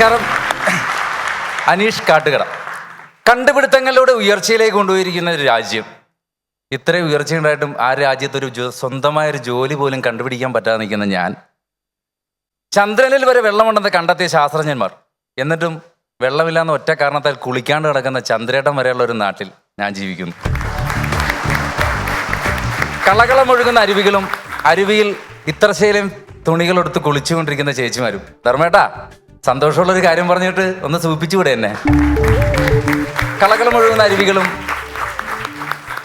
നമസ്കാരം. അനീഷ് കാട്ടുകട. കണ്ടുപിടുത്തങ്ങളിലൂടെ ഉയർച്ചയിലേക്ക് കൊണ്ടുപോയിരിക്കുന്ന ഒരു രാജ്യം. ഇത്രയും ഉയർച്ചയുണ്ടായിട്ടും ആ രാജ്യത്തൊരു സ്വന്തമായ സ്വന്തമായൊരു ജോലി പോലും കണ്ടുപിടിക്കാൻ പറ്റാതെ നിൽക്കുന്ന ഞാൻ. ചന്ദ്രനിൽ വരെ വെള്ളമുണ്ടെന്ന് കണ്ടെത്തിയ ശാസ്ത്രജ്ഞന്മാർ. എന്നിട്ടും വെള്ളമില്ലാന്ന് ഒറ്റ കാരണത്താൽ കുളിക്കാണ്ട് കിടക്കുന്ന ചന്ദ്രേട്ടം വരെയുള്ള ഒരു നാട്ടിൽ ഞാൻ ജീവിക്കുന്നു. കളകളം ഒഴുകുന്ന അരുവികളും അരുവിയിൽ ഇത്രശേലും തുണികളെടുത്ത് കുളിച്ചുകൊണ്ടിരിക്കുന്ന ചേച്ചിമാരും. ധർമ്മേട്ടാ സന്തോഷമുള്ളൊരു കാര്യം പറഞ്ഞിട്ട് ഒന്ന് സൂപ്പിച്ചുകൂടെ എന്നെ? കളകളം മുഴുവൻ അരുവികളും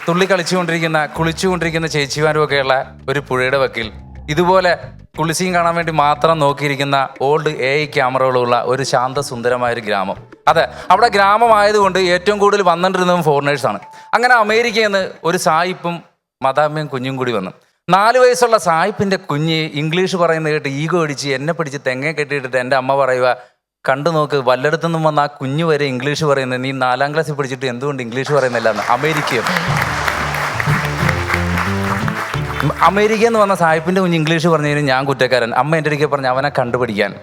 തുള്ളി കളിച്ചുകൊണ്ടിരിക്കുന്ന കുളിച്ചുകൊണ്ടിരിക്കുന്ന ചേച്ചിമാരും ഒക്കെയുള്ള ഒരു പുഴയുടെ വക്കിൽ ഇതുപോലെ കുളിസിയും കാണാൻ വേണ്ടി മാത്രം നോക്കിയിരിക്കുന്ന ഓൾഡ് എ ഐ ക്യാമറകളുള്ള ഒരു ശാന്തസുന്ദരമായ ഒരു ഗ്രാമം. അതെ അവിടെ ഗ്രാമമായതുകൊണ്ട് ഏറ്റവും കൂടുതൽ വന്നിട്ടിരുന്നതും ഫോറിനേഴ്സാണ് അങ്ങനെ അമേരിക്കയിൽ നിന്ന് ഒരു സായിപ്പും മദാമ്മയും കുഞ്ഞും കൂടി വന്നു. നാല് വയസ്സുള്ള സായിപ്പിന്റെ കുഞ്ഞ് ഇംഗ്ലീഷ് പറയുന്നത് കേട്ട് ഈഗോ അടിച്ച് എന്നെ പിടിച്ച് തെങ്ങ കെട്ടിയിട്ട് എന്റെ അമ്മ പറയുക കണ്ടു നോക്ക് വല്ലയിടത്തുനിന്നും വന്ന ആ കുഞ്ഞു വരെ ഇംഗ്ലീഷ് പറയുന്നത് നീ നാലാം ക്ലാസ്സിൽ പഠിച്ചിട്ട് എന്തുകൊണ്ട് ഇംഗ്ലീഷ് പറയുന്നില്ല? എന്ന്. അമേരിക്കയും. അമേരിക്ക എന്ന് പറഞ്ഞ സായിപ്പിന്റെ കുഞ്ഞ് ഇംഗ്ലീഷ് പറഞ്ഞതിന് ഞാൻ കുറ്റക്കാരൻ. അമ്മ എന്റെ അടുക്കെ പറഞ്ഞ് അവനെ കണ്ടുപിടിക്കാൻ.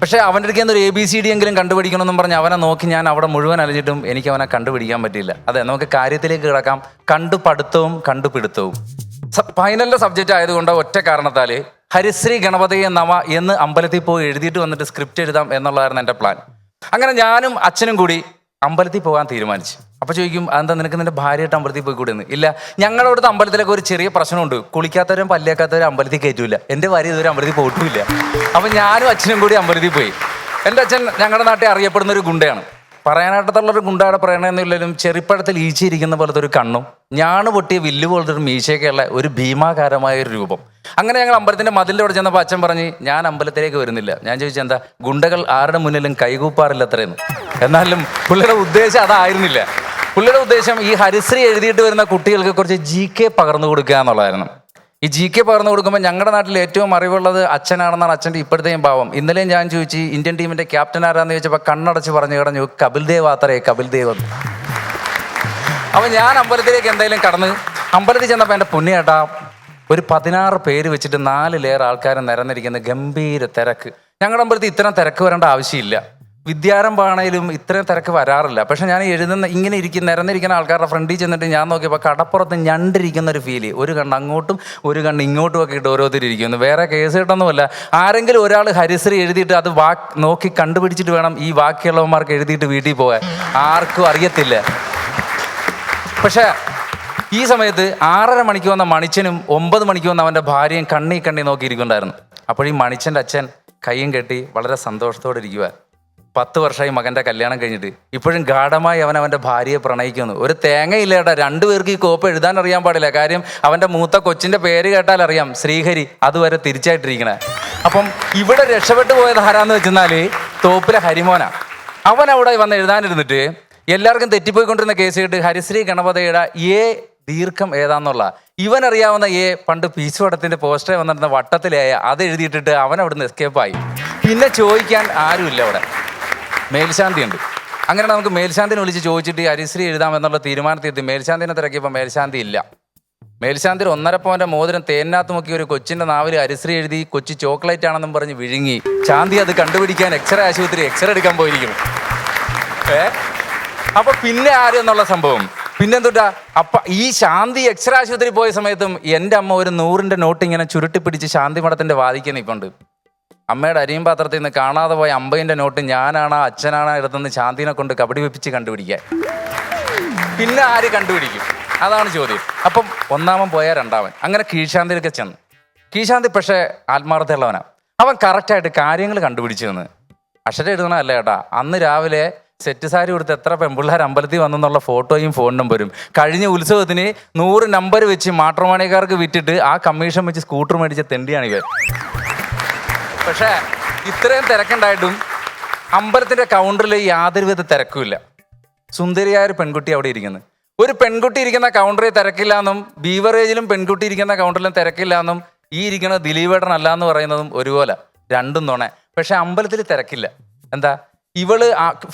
പക്ഷേ അവന്റെ അടുക്കൽ ഒരു എ ബി സി ഡി എങ്കിലും കണ്ടുപിടിക്കണമെന്നും പറഞ്ഞ് അവനെ നോക്കി ഞാൻ അവിടെ മുഴുവൻ അലഞ്ഞിട്ടും എനിക്ക് അവനെ കണ്ടുപിടിക്കാൻ പറ്റിയില്ല. അതെ നമുക്ക് കാര്യത്തിലേക്ക് കിടക്കാം. കണ്ടുപടുത്തവും കണ്ടുപിടുത്തവും. ഫൈനലിന്റെ സബ്ജക്റ്റ് ആയതുകൊണ്ട് ഒറ്റ കാരണത്താൽ ഹരിശ്രീ ഗണപതിയെ നമ എന്ന് അമ്പലത്തിൽ പോയി എഴുതിയിട്ട് വന്നിട്ട് സ്ക്രിപ്റ്റ് എഴുതാം എന്നുള്ളതായിരുന്നു എന്റെ പ്ലാൻ അങ്ങനെ ഞാനും അച്ഛനും കൂടി അമ്പലത്തിൽ പോകാൻ തീരുമാനിച്ചു. അപ്പോൾ ചോദിക്കും അതെന്താ നിനക്ക് നിന്റെ ഭാര്യയായിട്ട് അമ്പലത്തിൽ പോയി കൂടെ ഇല്ല ഞങ്ങളുടെ അവിടുത്തെ അമ്പലത്തിലൊക്കെ ഒരു ചെറിയ പ്രശ്നമുണ്ട്. കുളിക്കാത്തവരും പല്ലേക്കാത്തവരും അമ്പലത്തിൽ കയറ്റൂല. എന്റെ ഭാര്യ ഇതുവരെ അമ്പലത്തിൽ പോയിട്ടില്ല. അപ്പോൾ ഞാനും അച്ഛനും കൂടി അമ്പലത്തിൽ പോയി. എന്റെ അച്ഛൻ ഞങ്ങളുടെ നാട്ടിൽ അറിയപ്പെടുന്ന ഒരു ഗുണ്ടയാണ്. പറയാനായിട്ടുള്ള ഒരു ഗുണ്ടയുടെ പറയണമെന്നില്ലെങ്കിലും ചെറിപ്പഴത്തിൽ ഈച്ചിരിക്കുന്ന പോലത്തെ ഒരു കണ്ണും ഞാണ് പൊട്ടിയ വില്ല് പോലത്തെ ഒരു മീശയൊക്കെയുള്ള ഒരു ഭീമാകാരമായ ഒരു രൂപം. അങ്ങനെ ഞങ്ങൾ അമ്പലത്തിന്റെ മതിലിന്റെ അവിടെ ചെന്നപ്പോൾ അച്ഛൻ പറഞ്ഞ് ഞാൻ അമ്പലത്തിലേക്ക് വരുന്നില്ല. ഞാൻ ചോദിച്ചു എന്താ ഗുണ്ടകൾ ആരുടെ മുന്നിലും കൈകൂപ്പാറില്ല അത്രയെന്ന് എന്നാലും പുള്ളിയുടെ ഉദ്ദേശം അതായിരുന്നില്ല. പുള്ളിയുടെ ഉദ്ദേശം ഈ ഹരിശ്രീ എഴുതിയിട്ട് വരുന്ന കുട്ടികൾക്ക് കുറച്ച് ജി കെ പകർന്നു കൊടുക്കുക എന്നുള്ളതായിരുന്നു. ഈ ജി കെ പകർന്നു കൊടുക്കുമ്പോൾ ഞങ്ങളുടെ നാട്ടിൽ ഏറ്റവും അറിവുള്ളത് അച്ഛനാണെന്നാണ് അച്ഛന്റെ ഇപ്പോഴത്തെയും ഭാവം. ഇന്നലെയും ഞാൻ ചോദിച്ചു ഇന്ത്യൻ ടീമിന്റെ ക്യാപ്റ്റൻ ആരാന്ന്? ചോദിച്ചപ്പോൾ കണ്ണടച്ച് പറഞ്ഞു കിടഞ്ഞു കപിൽ ദേവ് ആത്രേ കപിൽ ദേവ് എന്ന്. അപ്പൊ ഞാൻ അമ്പലത്തിലേക്ക് എന്തായാലും കടന്ന് അമ്പലത്തിൽ ചെന്നപ്പോൾ എന്റെ പുണ്യേട്ടാ ഒരു പതിനാറ് പേര് വെച്ചിട്ട് നാല് ലെയർ ആൾക്കാരെ നിരന്നിരിക്കുന്ന ഗംഭീര തിരക്ക്. ഞങ്ങളുടെ അമ്പലത്തിൽ ഇത്തരം തിരക്ക് വരേണ്ട ആവശ്യമില്ല. വിദ്യാരംഭാണേലും ഇത്രയും തിരക്ക് വരാറില്ല. പക്ഷെ ഞാൻ എഴുതുന്ന ഇങ്ങനെ ഇരിക്കുന്ന നിരന്നിരിക്കുന്ന ആൾക്കാരുടെ ഫ്രണ്ടിൽ ചെന്നിട്ട് ഞാൻ നോക്കിയപ്പോൾ കടപ്പുറത്ത് ഞണ്ടിരിക്കുന്ന ഒരു ഫീൽ ഒരു കണ്ണ് അങ്ങോട്ടും ഒരു കണ്ണ് ഇങ്ങോട്ടും ഒക്കെ ഇട്ട് ഓരോരുത്തർ ഇരിക്കുന്നു വേറെ കേസ് കിട്ടൊന്നുമല്ല. ആരെങ്കിലും ഒരാൾ ഹരിശ്രീ എഴുതിയിട്ട് അത് വാ നോക്കി കണ്ടുപിടിച്ചിട്ട് വേണം ഈ ബാക്കിയുള്ളവന്മാർക്ക് എഴുതിയിട്ട് വീട്ടിൽ പോകാൻ. ആർക്കും അറിയത്തില്ല. പക്ഷേ ഈ സമയത്ത് ആറര മണിക്ക് വന്ന മണിച്ചനും ഒമ്പത് മണിക്ക് വന്ന അവന്റെ ഭാര്യയും കണ്ണി കണ്ണി നോക്കിയിരിക്കുന്നുണ്ടായിരുന്നു. അപ്പോൾ ഈ മണിച്ചന്റെ അച്ഛൻ കൈയും കെട്ടി വളരെ സന്തോഷത്തോടെ ഇരിക്കുക പത്ത് വർഷമായി മകന്റെ കല്യാണം കഴിഞ്ഞിട്ട്. ഇപ്പോഴും ഗാഠമായി അവൻ അവന്റെ ഭാര്യയെ പ്രണയിക്കുന്നു. ഒരു തേങ്ങയില്ലേട്ടാ രണ്ടുപേർക്ക് ഈ കോപ്പ് എഴുതാൻ അറിയാൻ പാടില്ല. കാര്യം അവന്റെ മൂത്ത കൊച്ചിന്റെ പേര് കേട്ടാൽ അറിയാം. ശ്രീഹരി അതുവരെ തിരിച്ചായിട്ടിരിക്കണേ. അപ്പം ഇവിടെ രക്ഷപ്പെട്ടു പോയത് ആരാന്ന് വെച്ചെന്നാൽ തോപ്പിലെ ഹരിമോന. അവൻ അവിടെ വന്ന് എഴുതാനിരുന്നിട്ട് എല്ലാവർക്കും തെറ്റിപ്പോയിക്കൊണ്ടിരുന്ന കേസ് കേട്ട് ഹരിശ്രീ ഗണപതയുടെ എ ദീർഘം ഏതാന്നുള്ള ഇവൻ അറിയാവുന്ന എ പണ്ട് പീസ് പോസ്റ്റർ പോസ്റ്ററെ വന്നിരുന്ന വട്ടത്തിലേയ അത് എഴുതിയിട്ടിട്ട് അവൻ അവിടുന്ന് എസ്കേപ്പായി പിന്നെ ചോദിക്കാൻ ആരുമില്ല അവിടെ. മേൽശാന്തി ഉണ്ട് അങ്ങനെ നമുക്ക് മേൽശാന്തിനെ വിളിച്ച് ചോദിച്ചിട്ട് ഈ ഹരിശ്രീ എഴുതാം എന്നുള്ള തീരുമാനത്തിൽ എത്തി മേൽശാന്തിനെ തിരക്കിയപ്പോൾ മേൽശാന്തി ഇല്ല. മേൽശാന്തി ഒന്നര പോന്റെ മോതിരം തേനാത്ത് മുക്കി ഒരു കൊച്ചിന്റെ നാവിൽ ഹരിശ്രീ എഴുതി കൊച്ചി ചോക്ലേറ്റ് ആണെന്നും പറഞ്ഞ് വിഴുങ്ങി. ശാന്തി അത് കണ്ടുപിടിക്കാൻ എക്സ്റേ ആശുപത്രി എക്സ്റേ എടുക്കാൻ പോയിരിക്കുന്നു. ഏ? അപ്പൊ പിന്നെ ആര് എന്നുള്ള സംഭവം? പിന്നെന്തുട്ടാ? അപ്പ ഈ ശാന്തി എക്സ്റേ ആശുപത്രി പോയ സമയത്തും എന്റെ അമ്മ ഒരു നൂറിന്റെ നോട്ട് ഇങ്ങനെ ചുരുട്ടി പിടിച്ച് ശാന്തി മഠത്തിന്റെ വാദിക്കാൻ നിൽപ്പുണ്ട് അമ്മയുടെ അരിയും പാത്രത്തിൽ നിന്ന് കാണാതെ പോയ അമ്പയിന്റെ നോട്ട് ഞാനാണ് അച്ഛനാണ് എടുത്തുനിന്ന് ശാന്തിനെ കൊണ്ട് കബഡി വെപ്പിച്ച് കണ്ടുപിടിക്കാൻ. പിന്നെ ആര് കണ്ടുപിടിക്കും? അതാണ് ചോദ്യം. അപ്പം ഒന്നാമൻ പോയ രണ്ടാമൻ. അങ്ങനെ കീഴ്ശാന്തിയിലൊക്കെ ചെന്ന്. കീഴ്ശാന്തി പക്ഷേ ആത്മാർത്ഥയുള്ളവനാണ് അവൻ കറക്റ്റായിട്ട് കാര്യങ്ങൾ കണ്ടുപിടിച്ചു എന്ന് അക്ഷരം എഴുതണമല്ല ഏട്ടാ അന്ന് രാവിലെ സെറ്റ് സാരി കൊടുത്ത് എത്ര പെമ്പിള്ളേർ അമ്പലത്തിൽ വന്നെന്നുള്ള ഫോട്ടോയും ഫോൺ നമ്പരും കഴിഞ്ഞ ഉത്സവത്തിന് നൂറ് നമ്പർ വെച്ച് മാട്രമാണിക്കാർക്ക് വിറ്റിട്ട് ആ കമ്മീഷൻ വെച്ച് സ്കൂട്ടർ മേടിച്ച തെണ്ടിയാണ് ഇവൻ. പക്ഷേ ഇത്രയും തിരക്കുണ്ടായിട്ടും അമ്പലത്തിന്റെ കൗണ്ടറിൽ യാതൊരുവിധ തിരക്കുമില്ല. സുന്ദരിയായ ഒരു പെൺകുട്ടി അവിടെ ഇരിക്കുന്നത് ഒരു പെൺകുട്ടി ഇരിക്കുന്ന കൗണ്ടറിൽ തിരക്കില്ല എന്നും ബീവറേജിലും പെൺകുട്ടി ഇരിക്കുന്ന കൗണ്ടറിലും തിരക്കില്ല എന്നും ഈ ഇരിക്കുന്ന ദിലീപേട്ടൻ അല്ല എന്ന് പറയുന്നതും ഒരുപോലെ രണ്ടും തോണേ പക്ഷെ അമ്പലത്തിൽ തിരക്കില്ല. എന്താ? ഇവൾ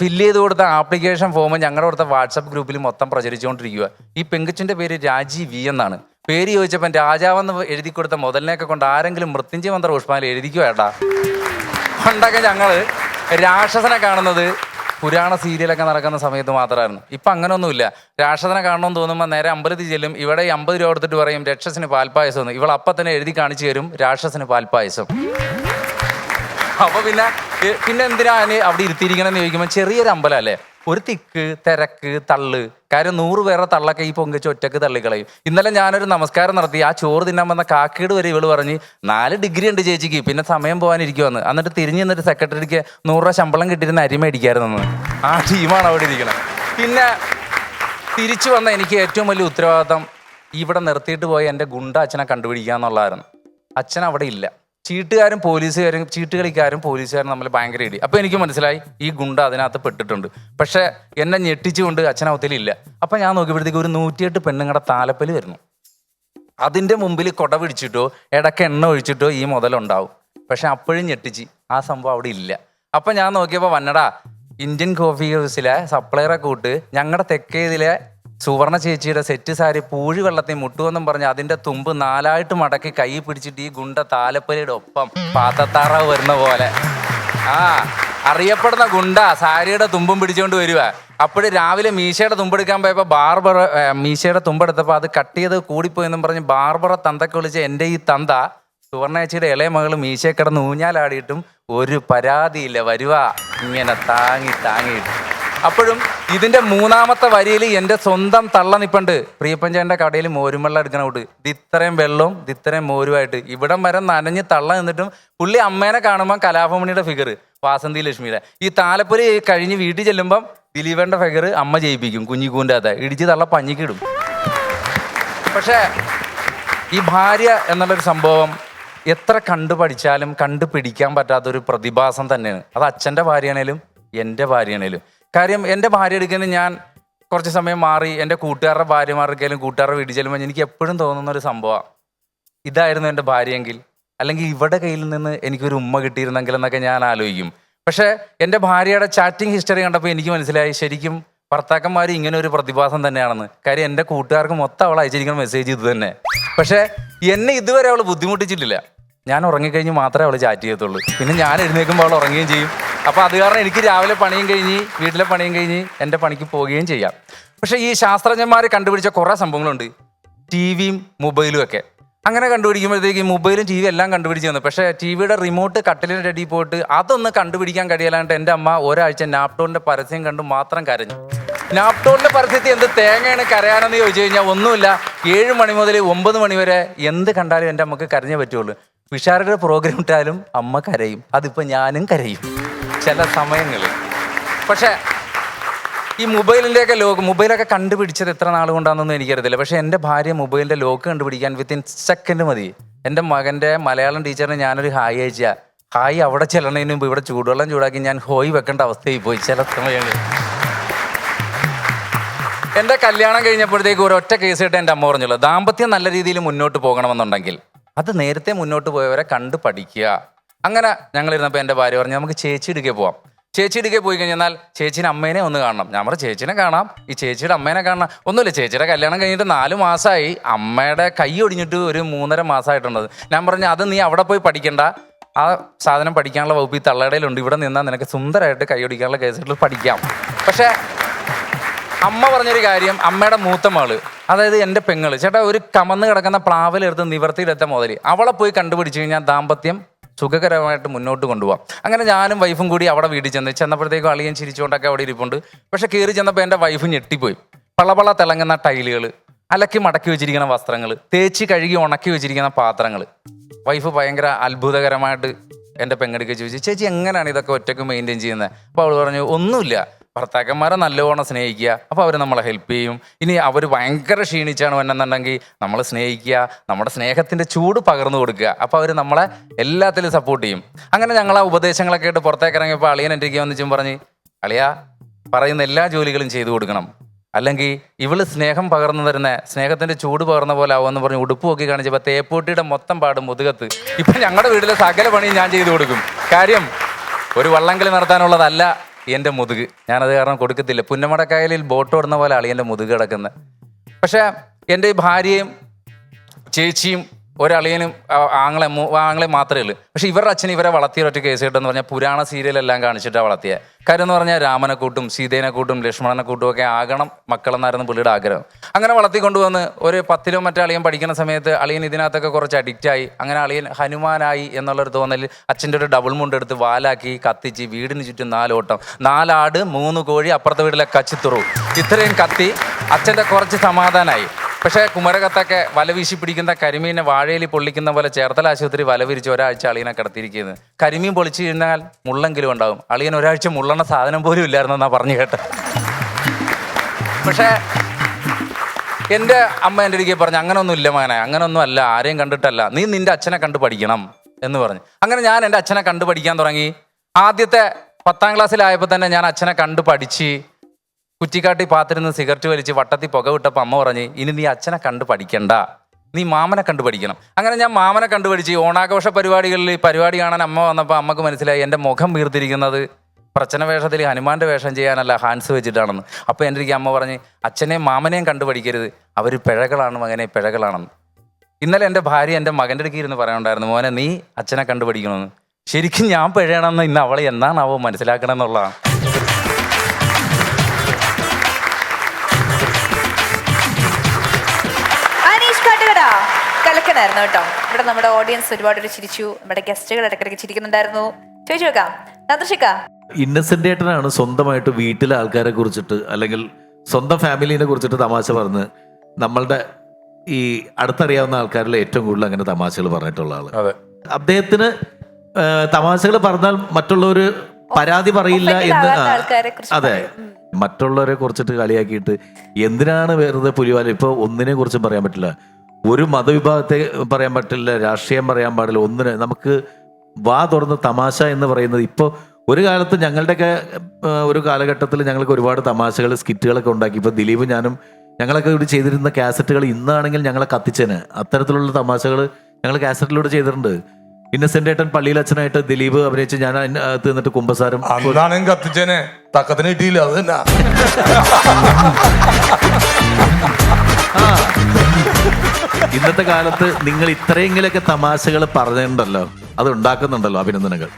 ഫില്ല് ചെയ്ത് കൊടുത്ത ആപ്ലിക്കേഷൻ ഫോം ഞങ്ങളുടെ അടുത്ത വാട്സപ്പ് ഗ്രൂപ്പിൽ മൊത്തം പ്രചരിച്ചുകൊണ്ടിരിക്കുക ഈ പെങ്കുച്ചിന്റെ പേര് രാജി വി എന്നാണ്. പേര് ചോദിച്ചപ്പം രാജാവെന്ന് എഴുതി കൊടുത്ത മുതലിനെയൊക്കെ കൊണ്ട് ആരെങ്കിലും മൃത്യുഞ്ജയ മന്ത്ര പുഷ്പാല എഴുതിക്കുക ഏട്ടാ? പണ്ടൊക്കെ ഞങ്ങൾ രാക്ഷസനെ കാണുന്നത് പുരാണ സീരിയലൊക്കെ നടക്കുന്ന സമയത്ത് മാത്രമായിരുന്നു ഇപ്പൊ അങ്ങനെയൊന്നുമില്ല രാക്ഷസനെ കാണണമെന്ന് തോന്നുമ്പോൾ നേരെ അമ്പലത്തിൽ ചെല്ലും. ഇവിടെ ഈ അമ്പത് രൂപ കൊടുത്തിട്ട് പറയും രക്ഷസിന് പാൽപ്പായസം എന്ന്. ഇവൾ അപ്പം തന്നെ എഴുതി കാണിച്ചു തരും രാക്ഷസന് പാൽപ്പായസം. അപ്പൊ പിന്നെ പിന്നെ എന്തിനാ അതിന് അവിടെ ഇരുത്തിയിരിക്കണമെന്ന് ചോദിക്കുമ്പോൾ ചെറിയൊരു അമ്പലം അല്ലേ ഒരു തിക്ക് തിരക്ക് തള്ള്. കാര്യം നൂറ് പേരുടെ തള്ളൊക്കെ ഈ പൊങ്കിച്ച് ഒറ്റയ്ക്ക് തള്ളിക്കളയും. ഇന്നലെ ഞാനൊരു നമസ്കാരം നടത്തി ആ ചോറ് തിന്നാൻ വന്ന കാക്കീട് വരെ ഇവൾ പറഞ്ഞ് നാല് ഡിഗ്രി ഉണ്ട് ചേച്ചിക്ക് പിന്നെ സമയം പോകാനിരിക്കുമെന്ന് എന്നിട്ട് തിരിഞ്ഞു നിന്നിട്ട് സെക്രട്ടറിക്ക് നൂറ് രൂപ ശമ്പളം കിട്ടിയിരുന്ന അരി മേടിക്കായിരുന്നു ആ ടീമാണ് അവിടെ ഇരിക്കുന്നത് പിന്നെ തിരിച്ചു വന്ന എനിക്ക് ഏറ്റവും വലിയ ഉത്തരവാദിത്തം ഇവിടെ നിർത്തിയിട്ട് പോയ എന്റെ ഗുണ്ട അച്ഛനെ കണ്ടുപിടിക്കുക എന്നുള്ളതായിരുന്നു അച്ഛൻ അവിടെ ഇല്ല. ചീട്ടുകാരും പോലീസുകാരും ചീട്ടുകളിക്കാരും പോലീസുകാരും നമ്മൾ ഭയങ്കര ഇടി. അപ്പോൾ എനിക്ക് മനസ്സിലായി ഈ ഗുണ്ട അതിനകത്ത് പെട്ടിട്ടുണ്ട്. പക്ഷേ എന്നെ ഞെട്ടിച്ചുകൊണ്ട് അച്ഛനവത്തിലില്ല അപ്പം ഞാൻ നോക്കിയപ്പോഴത്തേക്ക് ഒരു നൂറ്റിയെട്ട് പെണ്ണുങ്ങളുടെ താലപ്പൽ വരുന്നു. അതിന്റെ മുമ്പിൽ കൊട പിടിച്ചിട്ടോ ഇടയ്ക്ക് എണ്ണ ഒഴിച്ചിട്ടോ ഈ മുതലുണ്ടാവും. പക്ഷെ അപ്പോഴും ഞെട്ടിച്ച് ആ സംഭവം അവിടെ ഇല്ല. അപ്പം ഞാൻ നോക്കിയപ്പോൾ വന്നടാ ഇന്ത്യൻ കോഫി ഹൗസിലെ സപ്ലയറെ കൂട്ട് ഞങ്ങളുടെ തെക്കേതിലെ സുവർണ ചേച്ചിയുടെ സെറ്റ് സാരി പൂഴി വെള്ളത്തിൽ മുട്ടുവെന്നും പറഞ്ഞ് അതിന്റെ തുമ്പ് നാലായിട്ട് മടക്കി കൈ പിടിച്ചിട്ട് ഈ ഗുണ്ട താലപ്പൊലിയുടെ ഒപ്പം പാത്തത്താറാവ് വരുന്ന പോലെ. ആ അറിയപ്പെടുന്ന ഗുണ്ട സാരിയുടെ തുമ്പും പിടിച്ചുകൊണ്ട് വരുക അപ്പോൾ രാവിലെ മീശയുടെ തുമ്പെടുക്കാൻ പോയപ്പോൾ ബാർബർ മീശയുടെ തുമ്പെടുത്തപ്പോൾ അത് കട്ട് ചെയ്ത് കൂടിപ്പോയെന്നും പറഞ്ഞ് ബാർബറ തന്തക്ക് വിളിച്ച് എന്റെ ഈ തന്ത സുവർണേച്ചിയുടെ ഇളയ മകൾ മീശയെ കിടന്ന് ഊഞ്ഞാലാടിയിട്ടും ഒരു പരാതിയില്ല. വരുവാ. ഇങ്ങനെ താങ്ങി താങ്ങിയിട്ട്. അപ്പോഴും ഇതിന്റെ മൂന്നാമത്തെ വരിയിൽ എന്റെ സ്വന്തം തള്ള നിപ്പുണ്ട്. പ്രിയപ്പഞ്ചേന്റെ കടയിൽ മോരും വെള്ളം എടുക്കണ കൂട്ട് ഇത് ഇത്രയും വെള്ളവും ഇത് ഇത്രയും മോരുമായിട്ട്. ഇവിടം വരെ നനഞ്ഞ് തള്ള നിന്നിട്ടും പുള്ളി അമ്മേനെ കാണുമ്പോൾ കലാഭമണിയുടെ ഫിഗർ വാസന്തി ലക്ഷ്മിയുടെ. ഈ താലപ്പൊലി കഴിഞ്ഞ് വീട്ടിൽ ചെല്ലുമ്പം ദിലീപന്റെ ഫിഗർ അമ്മ ജയിപ്പിക്കും കുഞ്ഞിക്കൂന്റെ അകത്ത്. ഇടിച്ച് തള്ള പഞ്ഞിക്കിടും പക്ഷേ ഈ ഭാര്യ എന്നുള്ളൊരു സംഭവം എത്ര കണ്ടു പഠിച്ചാലും കണ്ടുപിടിക്കാൻ പറ്റാത്തൊരു പ്രതിഭാസം തന്നെയാണ്. അത് അച്ഛന്റെ ഭാര്യയാണേലും എന്റെ ഭാര്യയാണേലും. കാര്യം എന്റെ ഭാര്യ എടുക്കുന്ന ഞാൻ കുറച്ച് സമയം മാറി എന്റെ കൂട്ടുകാരുടെ ഭാര്യമാർക്കെങ്കിലും കൂട്ടുകാരുടെ വീട്ടിൽ ചെല്ലുമ്പോൾ എനിക്ക് എപ്പോഴും തോന്നുന്ന ഒരു സംഭവമാണ് ഇതായിരുന്നു എന്റെ ഭാര്യയെങ്കിൽ അല്ലെങ്കിൽ ഇവിടെ കയ്യിൽ നിന്ന് എനിക്കൊരു ഉമ്മ കിട്ടിയിരുന്നെങ്കിൽ എന്നൊക്കെ ഞാൻ ആലോചിക്കും. പക്ഷേ എന്റെ ഭാര്യയുടെ ചാറ്റിംഗ് ഹിസ്റ്ററി കണ്ടപ്പോൾ എനിക്ക് മനസ്സിലായി ശരിക്കും ഭർത്താക്കന്മാർ ഇങ്ങനെ ഒരു പ്രതിഭാസം തന്നെയാണെന്ന്. കാര്യം എന്റെ കൂട്ടുകാർക്ക് മൊത്തം അവൾ അയച്ചിരിക്കുന്ന മെസ്സേജ് ഇത് തന്നെ. പക്ഷേ എന്നെ ഇതുവരെ അവൾ ബുദ്ധിമുട്ടിച്ചിട്ടില്ല. ഞാൻ ഉറങ്ങിക്കഴിഞ്ഞ് മാത്രമേ അവൾ ചാറ്റ് ചെയ്യത്തുള്ളൂ. പിന്നെ ഞാൻ എഴുന്നേൽക്കുമ്പോൾ അവൾ ഉറങ്ങുകയും ചെയ്യും. അപ്പോൾ അത് കാരണം എനിക്ക് രാവിലെ പണിയും കഴിഞ്ഞ് വീട്ടിലെ പണിയും കഴിഞ്ഞ് എന്റെ പണിക്ക് പോവുകയും ചെയ്യാം. പക്ഷേ ഈ ശാസ്ത്രജ്ഞന്മാർ കണ്ടുപിടിച്ച കുറേ സംഭവങ്ങളുണ്ട്. ടി വിയും മൊബൈലും ഒക്കെ. അങ്ങനെ കണ്ടുപിടിക്കുമ്പോഴത്തേക്ക് മൊബൈലും ടി വി എല്ലാം കണ്ടുപിടിച്ച് തന്നു പക്ഷേ ടി വിയുടെ റിമോട്ട് കട്ടിലിന്റെ അടിയിൽ പോയിട്ട് അതൊന്ന് കണ്ടുപിടിക്കാൻ കഴിയാലാണ്ട് എന്റെ അമ്മ ഒരാഴ്ച നാപ്ടോണിന്റെ പരസ്യം കണ്ട് മാത്രം കരഞ്ഞു. നാപ്ടോണിന്റെ പരസ്യത്തിൽ എന്ത് തേങ്ങയാണ് കരയാനെന്ന് ചോദിച്ചു കഴിഞ്ഞാൽ ഒന്നുമില്ല. ഏഴ് മണി മുതൽ ഒമ്പത് മണി വരെ എന്ത് കണ്ടാലും എന്റെ അമ്മയ്ക്ക് കരഞ്ഞേ പറ്റുള്ളൂ. വിഷാരുടെ പ്രോഗ്രാം ഇട്ടാലും അമ്മ കരയും. അതിപ്പോൾ ഞാനും കരയും. ചില സമയങ്ങളിൽ. പക്ഷേ ഈ മൊബൈലിന്റെയൊക്കെ ലോക്ക് മൊബൈലൊക്കെ കണ്ടുപിടിച്ചത് എത്ര നാൾ കൊണ്ടാണെന്നൊന്നും എനിക്കറിയത്തില്ല. പക്ഷേ എന്റെ ഭാര്യ മൊബൈലിന്റെ ലോക്ക് കണ്ടുപിടിക്കാൻ വിത്തിൻ സെക്കൻഡ് മതി. എന്റെ മകന്റെ മലയാളം ടീച്ചറിന് ഞാനൊരു ഹായ് അയച്ച. ഹായ് അവിടെ ചെല്ലണതിന് മുമ്പ് ഇവിടെ ചൂടുവെള്ളം ചൂടാക്കി ഞാൻ ഹോയ് വെക്കേണ്ട അവസ്ഥയിൽ പോയി ചില സമയങ്ങളിൽ. എന്റെ കല്യാണം കഴിഞ്ഞപ്പോഴത്തേക്ക് ഒറ്റ കേസ് ഇട്ട് എന്റെ അമ്മ പറഞ്ഞുള്ളൂ ദാമ്പത്യം നല്ല രീതിയിൽ മുന്നോട്ട് പോകണമെന്നുണ്ടെങ്കിൽ അത് നേരത്തെ മുന്നോട്ട് പോയവരെ കണ്ട് പഠിക്കുക. അങ്ങനെ ഞങ്ങൾ ഇരുന്നപ്പോൾ എന്റെ ഭാര്യ പറഞ്ഞു നമുക്ക് ചേച്ചി ഇടുക്കെ പോവാം. ചേച്ചി ഇടുക്കെ പോയി കഴിഞ്ഞാൽ ചേച്ചിനെ അമ്മേനെ ഒന്ന് കാണണം. ഞാൻ പറഞ്ഞു ചേച്ചിനെ കാണാം. ഈ ചേച്ചിയുടെ അമ്മേനെ കാണണം. ഒന്നുമില്ല ചേച്ചിയുടെ കല്യാണം കഴിഞ്ഞിട്ട് നാല് മാസമായി അമ്മയുടെ കൈ ഒടിഞ്ഞിട്ട് ഒരു മൂന്നര മാസമായിട്ടുണ്ടത് ഞാൻ പറഞ്ഞു അത് നീ അവിടെ പോയി പഠിക്കണ്ട. ആ സാധനം പഠിക്കാനുള്ള വകുപ്പ് ഈ തള്ളടയിലുണ്ട് ഇവിടെ നിന്നാൽ നിനക്ക് സുന്ദരമായിട്ട് കൈ ഒടിക്കാനുള്ള കേസുകൾ പഠിക്കാം. പക്ഷേ അമ്മ പറഞ്ഞൊരു കാര്യം അമ്മയുടെ മൂത്ത മകൾ അതായത് എന്റെ പെങ്ങൾ ചേട്ടാ ഒരു കമന്ന് കിടക്കുന്ന പ്ലാവിലെടുത്ത് നിവർത്തിയിലെത്ത മുതൽ അവളെ പോയി കണ്ടുപിടിച്ച് കഴിഞ്ഞാൽ ദാമ്പത്യം സുഖകരമായിട്ട് മുന്നോട്ട് കൊണ്ടുപോകാം അങ്ങനെ ഞാനും വൈഫും കൂടി അവിടെ വീട്ടിൽ ചെന്ന് ചെന്നപ്പോഴത്തേക്കും അളിയൻ ചിരിച്ചുകൊണ്ടൊക്കെ അവിടെ ഇരിപ്പുണ്ട്. പക്ഷെ കയറി ചെന്നപ്പോൾ എന്റെ വൈഫ് ഞെട്ടിപ്പോയി. പളപള തിളങ്ങുന്ന ടൈലുകൾ അലക്കി മടക്കി വെച്ചിരിക്കുന്ന വസ്ത്രങ്ങൾ തേച്ച് കഴുകി ഉണക്കി വെച്ചിരിക്കുന്ന പാത്രങ്ങൾ വൈഫ് ഭയങ്കര അത്ഭുതകരമായിട്ട് എന്റെ പെങ്ങടിക്ക് ചോദിച്ചു ചേച്ചി എങ്ങനെയാണ് ഇതൊക്കെ ഒറ്റയ്ക്ക് മെയിന്റെയിൻ ചെയ്യുന്നത്? അപ്പോൾ അവൾ പറഞ്ഞു ഒന്നുമില്ല. ഭർത്താക്കന്മാരെ നല്ലവണ്ണം സ്നേഹിക്കുക. അപ്പോൾ അവർ നമ്മളെ ഹെൽപ്പ് ചെയ്യും. ഇനി അവർ ഭയങ്കര ക്ഷീണിച്ചാണ് വന്നെന്നുണ്ടെങ്കിൽ നമ്മൾ സ്നേഹിക്കുക നമ്മുടെ സ്നേഹത്തിന്റെ ചൂട് പകർന്നു കൊടുക്കുക. അപ്പോൾ അവർ നമ്മളെ എല്ലാത്തിലും സപ്പോർട്ട് ചെയ്യും. അങ്ങനെ ഞങ്ങൾ ആ ഉപദേശങ്ങളൊക്കെ ആയിട്ട് പുറത്തേക്ക് ഇറങ്ങിയപ്പോൾ അളിയൻ എന്റെ വന്നിച്ചും പറഞ്ഞ് അളിയ പറയുന്ന എല്ലാ ജോലികളും ചെയ്തു കൊടുക്കണം. അല്ലെങ്കിൽ ഇവൾ സ്നേഹം പകർന്നു തരുന്ന സ്നേഹത്തിന്റെ ചൂട് പകർന്ന പോലെ ആവുമെന്ന് പറഞ്ഞ് ഉടുപ്പ് നോക്കി കാണിച്ചപ്പോൾ തേപ്പൂട്ടിയുടെ മൊത്തം പാടും മുതുകത്ത്. ഇപ്പൊ ഞങ്ങളുടെ വീട്ടിലെ സകല പണിയും ഞാൻ ചെയ്തു കൊടുക്കും. കാര്യം ഒരു വള്ളംകളി നടത്താനുള്ളതല്ല. എന്റെ മുതുക്. ഞാനത് കാരണം കൊടുക്കത്തില്ല. പുന്നമടക്കായലിൽ ബോട്ട് ഓടുന്ന പോലെ അളിയന്റെ മുതുക് കിടക്കുന്നത്. പക്ഷേ എന്റെ ഭാര്യയും ചേച്ചിയും ഒരളിയനും ആങ്ങളെ ആങ്ങളെ മാത്രമേ ഉള്ളൂ. പക്ഷെ ഇവരുടെ അച്ഛൻ ഇവരെ വളർത്തിയ ഒറ്റ കേസ് കേട്ടെന്ന് പറഞ്ഞാൽ പുരാണ സീരിയലെല്ലാം കാണിച്ചിട്ടാണ് വളർത്തിയ. കാര്യം എന്ന് പറഞ്ഞാൽ രാമനെ കൂട്ടും സീതേനെ കൂട്ടും ലക്ഷ്മണനെ കൂട്ടും ഒക്കെ ആകണം മക്കളെന്നായിരുന്നു പുള്ളിയുടെ ആഗ്രഹം. അങ്ങനെ വളർത്തിക്കൊണ്ടുവന്ന് ഒരു പത്തിലോ മറ്റേ അളിയൻ പഠിക്കുന്ന സമയത്ത് അളിയൻ ഇതിനകത്തൊക്കെ കുറച്ച് അഡിക്റ്റായി അങ്ങനെ അളിയൻ ഹനുമാനായി എന്നുള്ളൊരു തോന്നൽ അച്ഛന്റെ ഒരു ഡബിൾ മുണ്ട് എടുത്ത് വാലാക്കി കത്തിച്ച് വീടിന് ചുറ്റും നാലോട്ടം. നാലാട് മൂന്ന് കോഴി അപ്പുറത്തെ വീട്ടിലെ കച്ചിത്തുറു. ഇത്രയും കത്തി അച്ഛന്റെ കുറച്ച് സമാധാനമായി പക്ഷേ കുമരകത്തൊക്കെ വല വീശി പിടിക്കുന്ന കരിമീനെ വാഴയിൽ പൊള്ളിക്കുന്ന പോലെ ചേർത്തല ആശുപത്രി വല വിരിച്ച് ഒരാഴ്ച അളിയനെ കിടത്തിയിരിക്കുന്നത്. കരിമീൻ പൊളിച്ചു കഴിഞ്ഞാൽ മുള്ളെങ്കിലും ഉണ്ടാവും അളിയൻ ഒരാഴ്ച മുള്ളണ സാധനം പോലും ഇല്ലായിരുന്നെന്നാ പറഞ്ഞു കേട്ടെ പക്ഷേ എന്റെ അമ്മ എന്റെ ഒരിക്കൽ പറഞ്ഞു അങ്ങനൊന്നും ഇല്ല മകനെ അങ്ങനൊന്നും അല്ല ആരെയും കണ്ടിട്ടല്ല. നീ നിന്റെ അച്ഛനെ കണ്ടു പഠിക്കണം. എന്ന് പറഞ്ഞു. അങ്ങനെ ഞാൻ എന്റെ അച്ഛനെ കണ്ടു പഠിക്കാൻ തുടങ്ങി. ആദ്യത്തെ പത്താം ക്ലാസ്സിലായപ്പോൾ തന്നെ ഞാൻ അച്ഛനെ കണ്ടു പഠിച്ച് കുറ്റിക്കാട്ടി പാത്തിരുന്ന് സിഗരറ്റ് വലിച്ച് വട്ടത്തിൽ പുക വിട്ടപ്പോൾ അമ്മ പറഞ്ഞ് ഇനി നീ അച്ഛനെ കണ്ടു പഠിക്കണ്ട. നീ മാമനെ കണ്ടു പഠിക്കണം. അങ്ങനെ ഞാൻ മാമനെ കണ്ടു പഠിച്ച് ഓണാഘോഷ പരിപാടികളിൽ ഈ പരിപാടി കാണാൻ അമ്മ വന്നപ്പോൾ അമ്മയ്ക്ക് മനസ്സിലായി എന്റെ മുഖം വീർത്തിരിക്കുന്നത് പ്രച്ചന വേഷത്തിൽ ഹനുമാന്റെ വേഷം ചെയ്യാനല്ല ഹാൻസ് വെച്ചിട്ടാണെന്ന്. അപ്പോൾ എന്റെ അമ്മ പറഞ്ഞ് അച്ഛനെയും മാമനെയും കണ്ടു പഠിക്കരുത്. അവർ പിഴകളാണ് മകനെ പിഴകളാണെന്ന്. ഇന്നലെ എന്റെ ഭാര്യ എന്റെ മകന്റെ അടുക്കി ഇരുന്ന് പറയാനുണ്ടായിരുന്നു മോനെ നീ അച്ഛനെ കണ്ടു പഠിക്കണമെന്ന്. ശരിക്കും ഞാൻ പിഴയണമെന്ന് ഇന്ന് അവളെ എന്നാണാവോ മനസ്സിലാക്കണം എന്നുള്ളതാണ് കലക്കനായിരുന്നു കേട്ടോ. ഇവിടെ നമ്മുടെ ഓഡിയൻസ് ഒരുപാട് ഒരു ചിരിച്ചു. നമ്മുടെ ഗസ്റ്റുകൾ ഇടയ്ക്കിടയ്ക്ക് ചിരിക്കുന്നുണ്ടായിരുന്നു. ചോദിച്ചു നോക്കാം. നന്ദർഷിക്ക ഇന്നസെന്റ് ഏട്ടനാണ് സ്വന്തമായിട്ട് വീട്ടിലെ ആൾക്കാരെ കുറിച്ചിട്ട് അല്ലെങ്കിൽ സ്വന്തം ഫാമിലിനെ കുറിച്ചിട്ട് തമാശ പറഞ്ഞ് നമ്മളുടെ ഈ അടുത്തറിയാവുന്ന ആൾക്കാരിൽ ഏറ്റവും കൂടുതൽ അങ്ങനെ തമാശകൾ പറഞ്ഞിട്ടുള്ള ആൾ. അതെ. അദ്ദേഹത്തിന് തമാശകൾ പറഞ്ഞാൽ മറ്റുള്ളവർ പരാതി പറയില്ല എന്ന് ആവാത്ത ആൾക്കാരെ കുറിച്ച് അതെ. മറ്റുള്ളവരെ കുറിച്ചിട്ട് കളിയാക്കിയിട്ട് എന്തിനാണ് വെറുതെ പുലിവാല? ഇപ്പൊ ഒന്നിനെ കുറിച്ചും പറയാൻ പറ്റില്ല. ഒരു മതവിഭാഗത്തെ പറയാൻ പറ്റില്ല രാഷ്ട്രീയം പറയാൻ പാടില്ല ഒന്നിന് നമുക്ക് വാ തുറന്ന് തമാശ എന്ന് പറയുന്നത് ഇപ്പോൾ ഒരു കാലത്ത് ഞങ്ങളുടെയൊക്കെ ഒരു കാലഘട്ടത്തിൽ ഞങ്ങൾക്ക് ഒരുപാട് തമാശകൾ സ്കിറ്റുകളൊക്കെ ഉണ്ടാക്കി. ഇപ്പോൾ ദിലീപ് ഞാനും ഞങ്ങളൊക്കെ ഇവിടെ ചെയ്തിരുന്ന കാസറ്റുകൾ ഇന്നാണെങ്കിൽ ഞങ്ങളെ കത്തിച്ചേന്. അത്തരത്തിലുള്ള തമാശകൾ ഞങ്ങൾ കാസറ്റിലൂടെ ചെയ്തിട്ടുണ്ട്. ഇന്നസെന്റ് ഏട്ടൻ പള്ളിയിൽ അച്ഛനായിട്ട് ദിലീപ് അഭിനയിച്ച് ഞാൻ അതിനകത്ത് നിന്നിട്ട് കുമ്പസാരം അന്നാണെങ്കിൽ കത്തിച്ചേനെ. തക്കത്തിന് കിട്ടിയില്ല അത് തന്നെ. ഇന്നത്തെ കാലത്ത് നിങ്ങൾ ഇത്രയെങ്കിലൊക്കെ തമാശകൾ പറഞ്ഞിട്ടുണ്ടല്ലോ. അത് ഉണ്ടാക്കുന്നുണ്ടല്ലോ അഭിനന്ദനങ്ങൾ.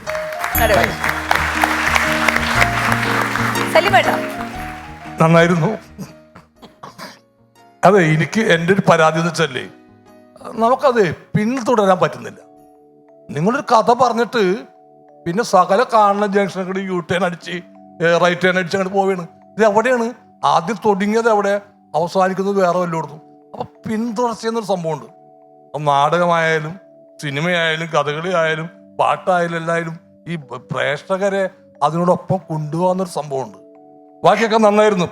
നന്നായിരുന്നു. അതെ എനിക്ക് എന്റെ ഒരു പരാതി എന്ന് വെച്ചല്ലേ നമുക്കത് പിന്തുടരാൻ പറ്റുന്നില്ല. നിങ്ങളൊരു കഥ പറഞ്ഞിട്ട് പിന്നെ സകല കാണുന്ന ജംഗ്ഷനിൽ കൂടി യു ടേൺ അടിച്ച് റൈറ്റ് ടേൺ അടിച്ച് അങ്ങോട്ട് പോവുകയാണ് ഇത് എവിടെയാണ്? ആദ്യം തുടങ്ങിയത് എവിടെ? അവസാനിക്കുന്നത് വേറെ വല്ലയിടത്തും. അപ്പൊ പിന്തുടർച്ച എന്നൊരു സംഭവമുണ്ട്. അപ്പൊ നാടകമായാലും സിനിമയായാലും കഥകളി ആയാലും പാട്ടായാലും എല്ലായാലും ഈ പ്രേക്ഷകരെ അതിനോടൊപ്പം കൊണ്ടുപോകാന്നൊരു സംഭവമുണ്ട്. ബാക്കിയൊക്കെ നന്നായിരുന്നു.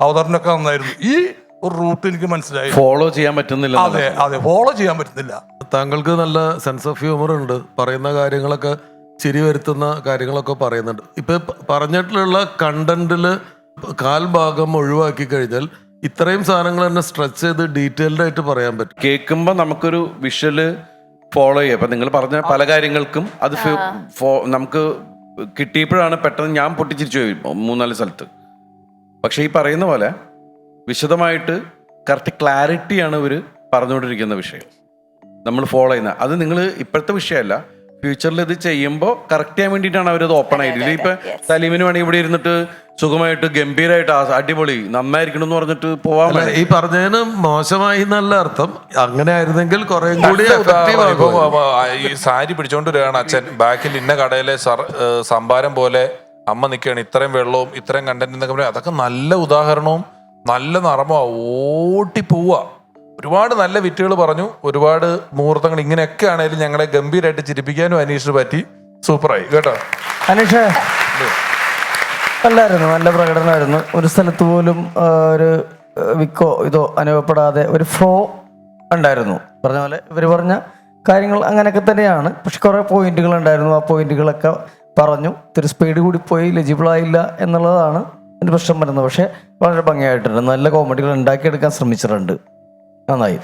അവതരണമൊക്കെ നന്നായിരുന്നു. ഈ ഒരു റൂട്ട് എനിക്ക് മനസ്സിലായി. ഫോളോ ചെയ്യാൻ പറ്റുന്നില്ല അതെ അതെ ഫോളോ ചെയ്യാൻ പറ്റുന്നില്ല. താങ്കൾക്ക് നല്ല സെൻസ് ഓഫ് ഹ്യൂമർ ഉണ്ട്. പറയുന്ന കാര്യങ്ങളൊക്കെ ചിരി വരുത്തുന്ന കാര്യങ്ങളൊക്കെ പറയുന്നുണ്ട്. ഇപ്പൊ പറഞ്ഞിട്ടുള്ള കണ്ടന്റിൽ കാൽഭാഗം ഒഴിവാക്കി കഴിഞ്ഞാൽ ഇത്രയും സാധനങ്ങൾ തന്നെ സ്ട്രെച്ച് ചെയ്ത് ഡീറ്റെയിൽഡ് ആയിട്ട് പറയാൻ പറ്റും. കേൾക്കുമ്പോൾ നമുക്കൊരു വിഷ്വൽ ഫോളോ ചെയ്യാം. അപ്പൊ നിങ്ങൾ പറഞ്ഞ പല കാര്യങ്ങൾക്കും അത് ഫി- ഫോ- നമുക്ക് കിട്ടിയപ്പോഴാണ് പെട്ടെന്ന് ഞാൻ പൊട്ടിച്ചിരിച്ചു പോയി മൂന്നാൽ സ്ഥലത്ത്. പക്ഷെ ഈ പറയുന്ന പോലെ വിശദമായിട്ട് കറക്റ്റ് ക്ലാരിറ്റിയാണ് ഇവർ പറഞ്ഞുകൊണ്ടിരിക്കുന്ന വിഷയം. നമ്മൾ ഫോളോ ചെയ്യുന്ന അത് നിങ്ങൾ ഇപ്പോഴത്തെ വിഷയമല്ല ഫ്യൂച്ചറിൽ ഇത് ചെയ്യുമ്പോൾ കറക്റ്റ് ചെയ്യാൻ വേണ്ടിയിട്ടാണ് അവരത് ഓപ്പൺ ആയിട്ട്. ഇപ്പൊ. സലീമിന് വേണമെങ്കിൽ ഇവിടെ ഇരുന്നിട്ട് സുഖമായിട്ട് ഗംഭീരമായിട്ട് അടിപൊളി നന്നായിരിക്കണം എന്ന് പറഞ്ഞിട്ട് പോവാൻ. ഈ പറഞ്ഞതിന് മോശമായി നല്ല അർത്ഥം. അങ്ങനെ ആയിരുന്നെങ്കിൽ കുറെ കൂടി ഈ സാരി പിടിച്ചോണ്ട് വരികയാണ് അച്ഛൻ. ബാക്കിൽ ഇന്ന കടയിലെ സംഭാരം പോലെ അമ്മ നിൽക്കുകയാണ്. ഇത്രയും വെള്ളവും ഇത്രയും കണ്ടന്റ് എന്നൊക്കെ പറയും അതൊക്കെ നല്ല ഉദാഹരണവും നല്ല നറമോ. ഓട്ടി പോവുക ഒരുപാട് നല്ല വിറ്റുകൾ പറഞ്ഞു. ഒരുപാട് മുഹൂർത്തങ്ങൾ ഇങ്ങനെയൊക്കെ ആണെങ്കിലും ഞങ്ങളെ ഗംഭീരമായിട്ട് ചിരിപ്പിക്കാനും അനീഷിന് പറ്റി. സൂപ്പറായി. കേട്ടോ? അനീഷ. നല്ലായിരുന്നു നല്ല പ്രകടനമായിരുന്നു. ഒരു സ്ഥലത്ത് പോലും ഒരു വിക്കോ ഇതോ അനുഭവപ്പെടാതെ ഒരു ഫ്ലോ ഉണ്ടായിരുന്നു. പറഞ്ഞ പോലെ ഇവർ പറഞ്ഞ കാര്യങ്ങൾ അങ്ങനെയൊക്കെ തന്നെയാണ്. പക്ഷെ കുറേ പോയിന്റുകൾ ഉണ്ടായിരുന്നു. ആ പോയിന്റുകളൊക്കെ പറഞ്ഞു. ഇത്തിരി സ്പീഡ് കൂടി പോയി ലെജിബിൾ ആയില്ല എന്നുള്ളതാണ് എന്റെ പ്രശ്നം വരുന്നത്. പക്ഷേ വളരെ ഭംഗിയായിട്ടുണ്ട്. നല്ല കോമഡികൾ ഉണ്ടാക്കിയെടുക്കാൻ ശ്രമിച്ചിട്ടുണ്ട്. നന്നായി.